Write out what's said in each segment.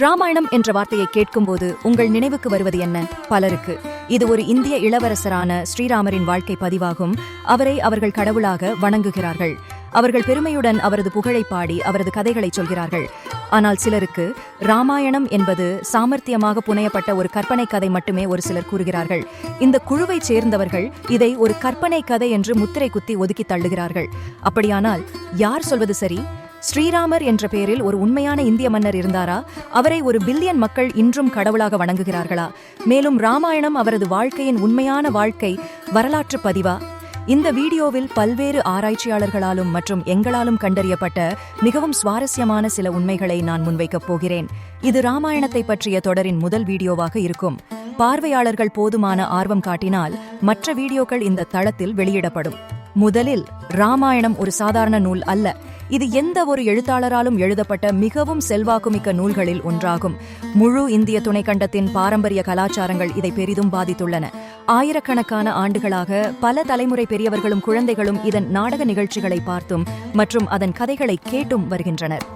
ராமாயணம் என்ற வார்த்தையை கேட்கும்போது உங்கள் நினைவுக்கு வருவது என்ன? பலருக்கு. இது ஒரு இந்திய இளவரசரான ஸ்ரீராமரின் வாழ்க்கை பதிவாகும். அவரை அவர்கள் கடவுளாக வணங்குகிறார்கள். அவர்கள் பெருமையுடன் அவரது புகழை பாடி அவரது கதைகளை சொல்கிறார்கள். ஆனால் சிலருக்கு ராமாயணம் என்பது சாமர்த்தியமாக புனையப்பட்ட ஒரு கற்பனை கதை மட்டுமே ஒரு சிலர் கூறுகிறார்கள். இந்த குழுவைச் சேர்ந்தவர்கள் இதை ஒரு கற்பனை கதை என்று முத்திரை குத்தி ஒதுக்கி தள்ளுகிறார்கள். அப்படியானால் யார் சொல்வது சரி? ஸ்ரீராமர் என்ற பெயரில் ஒரு உண்மையான இந்திய மன்னர் இருந்தாரா? அவரை ஒரு பில்லியன் மக்கள் இன்றும் கடவுளாக வணங்குகிறார்களா? மேலும் ராமாயணம் அவரது வாழ்க்கையின் உண்மையான வாழ்க்கை வரலாற்று பதிவா? இந்த வீடியோவில் பல்வேறு ஆராய்ச்சியாளர்களாலும் மற்றும் எங்களாலும் கண்டறியப்பட்ட மிகவும் சுவாரஸ்யமான சில உண்மைகளை நான் முன்வைக்கப் போகிறேன். இது ராமாயணத்தை பற்றிய தொடரின் முதல் வீடியோவாக இருக்கும். பார்வையாளர்கள் போதுமான ஆர்வம் காட்டினால் மற்ற வீடியோக்கள் இந்த தளத்தில் வெளியிடப்படும். முதலில் ராமாயணம் ஒரு சாதாரண நூல் அல்ல. இது எந்த ஒரு எழுத்தாளராலும் எழுதப்பட்ட மிகவும் செல்வாக்குமிக்க நூல்களில் ஒன்றாகும். முழு இந்திய துணைக்கண்டத்தின் பாரம்பரிய கலாச்சாரங்கள் இதை பெரிதும் பாதித்துள்ளன. ஆயிரக்கணக்கான ஆண்டுகளாக பல தலைமுறை பெரியவர்களும் குழந்தைகளும் இதன் நாடக நிகழ்ச்சிகளை பார்த்தும் மற்றும் அதன் கதைகளை கேட்டும் வருகின்றனர்.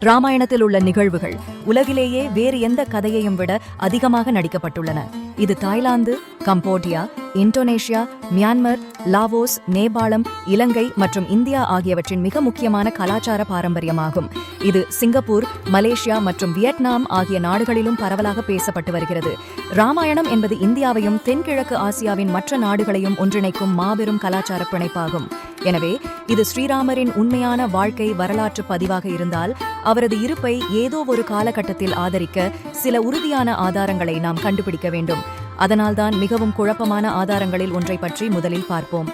ராமாயணத்தில் உள்ள நிகழ்வுகள் உலகிலேயே வேறு எந்த கதையையும் விட அதிகமாக நடிக்கப்பட்டுள்ளன. இது Thailand Cambodia Indonesia Myanmar Laos Nepalam Ilangai மற்றும் இந்தியா ஆகியவற்றின் மிக முக்கியமான கலாச்சார பாரம்பரியமாகும். இது சிங்கப்பூர் மலேசியா மற்றும் வியட்நாம் ஆகிய நாடுகளிலும் பரவலாக பேசப்பட்டு வருகிறது. ராமாயணம் என்பது இந்தியாவையும் தென்கிழக்கு ஆசியாவின் மற்ற நாடுகளையும் ஒன்றிணைக்கும் மாபெரும் கலாச்சார பிணைப்பாகும். எனவே இது ஸ்ரீராமரின் உண்மையான வாழ்க்கை வரலாற்று பதிவாக இருந்தால் அவரது இருப்பை ஏதோ ஒரு காலகட்டத்தில் ஆதரிக்க சில உறுதியான ஆதாரங்களை நாம் கண்டுபிடிக்க வேண்டும். அதனால்தான் மிகவும் குழப்பமான ஆதாரங்களில் ஒன்றை பற்றி முதலில் பார்ப்போம்.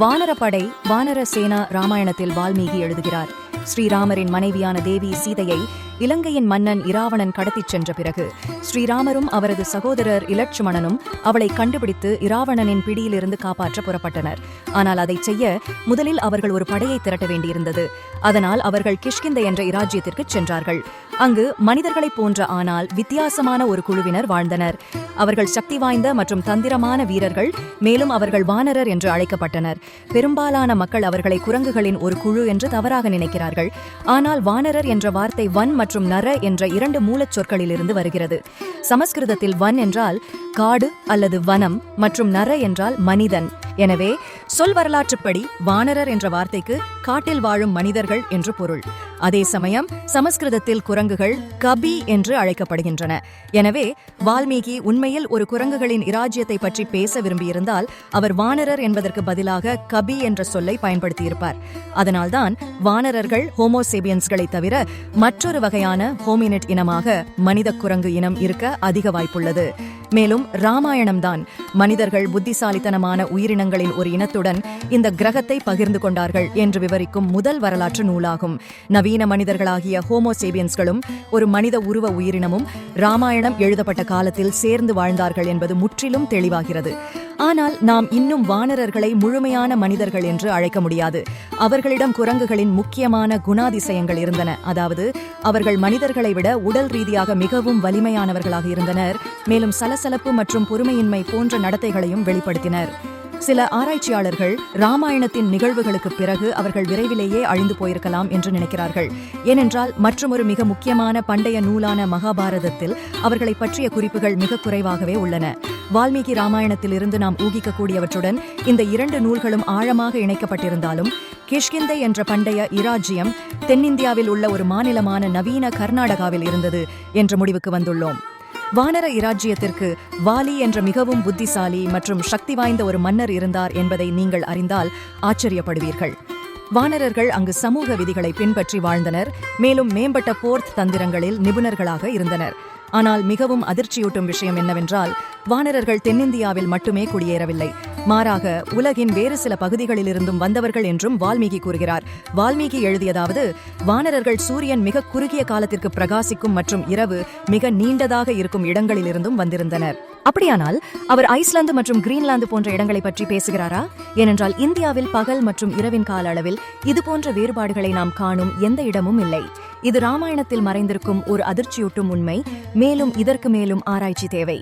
வானரப்படை வானர சேனா ராமாயணத்தில் வால்மீகி எழுதுகிறார். ஸ்ரீராமரின் மனைவியான தேவி சீதையை இலங்கையின் மன்னன் இராவணன் கடத்திச் சென்ற பிறகு ஸ்ரீராமரும் அவரது சகோதரர் இலட்சுமணனும் அவளை கண்டுபிடித்து இராவணனின் பிடியிலிருந்து காப்பாற்ற புறப்பட்டனர். ஆனால் அதை செய்ய முதலில் அவர்கள் ஒரு படையை திரட்ட வேண்டியிருந்தது. அதனால் அவர்கள் கிஷ்கிந்த என்ற இராஜ்யத்திற்கு சென்றார்கள். அங்கு மனிதர்களைப் போன்ற ஆனால் வித்தியாசமான ஒரு குழுவினர் வாழ்ந்தனர். அவர்கள் சக்தி வாய்ந்த மற்றும் தந்திரமான வீரர்கள் மேலும் அவர்கள் வானரர் என்று அழைக்கப்பட்டனர். பெரும்பாலான மக்கள் அவர்களை குரங்குகளின் ஒரு குழு என்று தவறாக நினைக்கிறார்கள். ஆனால் வானரர் என்ற வார்த்தை வன் மற்றும் நர என்ற இரண்டு மூலச் சொற்களிலிருந்து வருகிறது. சமஸ்கிருதத்தில் வன் என்றால் காடு அல்லது வனம் மற்றும் நர என்றால் மனிதன். எனவே சொல் வரலாற்றுப்படி வானரர் என்ற வார்த்தைக்கு காட்டில் வாழும் மனிதர்கள் என்று பொருள். அதே சமயம் சமஸ்கிருதத்தில் குரங்குகள் கபி என்று அழைக்கப்படுகின்றன. எனவே வால்மீகி உண்மையில் ஒரு குரங்குகளின் இராஜ்யத்தை பற்றி பேச விரும்பியிருந்தால் அவர் வானரர் என்பதற்கு பதிலாக கபி என்ற சொல்லை பயன்படுத்தியிருப்பார். அதனால்தான் வானரர்கள் ஹோமோசேபியன்ஸ்களை தவிர மற்றொரு வகையான ஹோமினிட் இனமாக மனித குரங்கு இனம் இருக்க அதிக வாய்ப்புள்ளது. மேலும் ராமாயணம்தான். மனிதர்கள் புத்திசாலித்தனமான உயிரினங்களின் ஒரு இனத்துடன் இந்த கிரகத்தை பகிர்ந்து கொண்டார்கள் என்று விவரிக்கும் முதல் வரலாற்று நூலாகும். நவீன மனிதர்களாகிய ஹோமோசேபியன்ஸ்களும் ஒரு மனித உருவ உயிரினமும் ராமாயணம் எழுதப்பட்ட காலத்தில் சேர்ந்து வாழ்ந்தார்கள் என்பது முற்றிலும் தெளிவாகிறது. ஆனால் நாம் இன்னும் வானரர்களை முழுமையான மனிதர்கள் என்று அழைக்க முடியாது. அவர்களிடம் குரங்குகளின் முக்கியமான குணாதிசயங்கள் இருந்தன. அதாவது அவர்கள் மனிதர்களை விட உடல் ரீதியாக மிகவும் வலிமையானவர்களாக இருந்தனர். மேலும் சலசலப்பு மற்றும் பொறுமையின்மை போன்ற நடத்தைகளையும் வெளிப்படுத்தினர். சில ஆராய்ச்சியாளர்கள் ராமாயணத்தின் நிகழ்வுகளுக்கு பிறகு அவர்கள் விரைவிலேயே அழிந்து போயிருக்கலாம் என்று நினைக்கிறார்கள். ஏனென்றால் மற்றொரு மிக முக்கியமான பண்டைய நூலான மகாபாரதத்தில் அவர்களை பற்றிய குறிப்புகள் மிக குறைவாகவே உள்ளன. வால்மீகி ராமாயணத்திலிருந்து நாம் ஊகிக்கக்கூடியவற்றுடன் இந்த இரண்டு நூல்களும் ஆழமாக இணைக்கப்பட்டிருந்தாலும் கிஷ்கிந்தை என்ற பண்டைய இராஜ்யம் தென்னிந்தியாவில் உள்ள ஒரு மாநிலமான நவீன கர்நாடகாவில் இருந்தது என்ற முடிவுக்கு வந்துள்ளோம். வானர இராஜ்யத்திற்கு வாலி என்ற மிகவும் புத்திசாலி மற்றும் சக்தி வாய்ந்த ஒரு மன்னர் இருந்தார் என்பதை நீங்கள் அறிந்தால் ஆச்சரியப்படுவீர்கள். வானரர்கள் அங்கு சமூக விதிகளை பின்பற்றி வாழ்ந்தனர் மேலும் மேம்பட்ட போர்த் தந்திரங்களில் நிபுணர்களாக இருந்தனர். ஆனால் மிகவும் அதிர்ச்சியூட்டும் விஷயம் என்னவென்றால் வானரர்கள் தென்னிந்தியாவில் மட்டுமே குடியேறவில்லை. மாறாக உலகின் வேறு சில பகுதிகளிலிருந்தும் வந்தவர்கள் என்றும் வால்மீகி கூறுகிறார். வால்மீகி எழுதியதாவது வானரர்கள் சூரியன் மிக குறுகிய காலத்திற்கு பிரகாசிக்கும் மற்றும் இரவு மிக நீண்டதாக இருக்கும் இடங்களிலிருந்தும் வந்திருந்தனர். அப்படியானால் அவர் ஐஸ்லாந்து மற்றும் கிரீன்லாந்து போன்ற இடங்களை பற்றி பேசுகிறாரா? ஏனென்றால் இந்தியாவில் பகல் மற்றும் இரவின் கால அளவில் இதுபோன்ற வேறுபாடுகளை நாம் காணும் எந்த இடமும் இல்லை. இது ராமாயணத்தில் மறைந்திருக்கும் ஒரு அதிர்ச்சியூட்டும் உண்மை. மேலும் இதற்கு மேலும் ஆராய்ச்சி தேவை.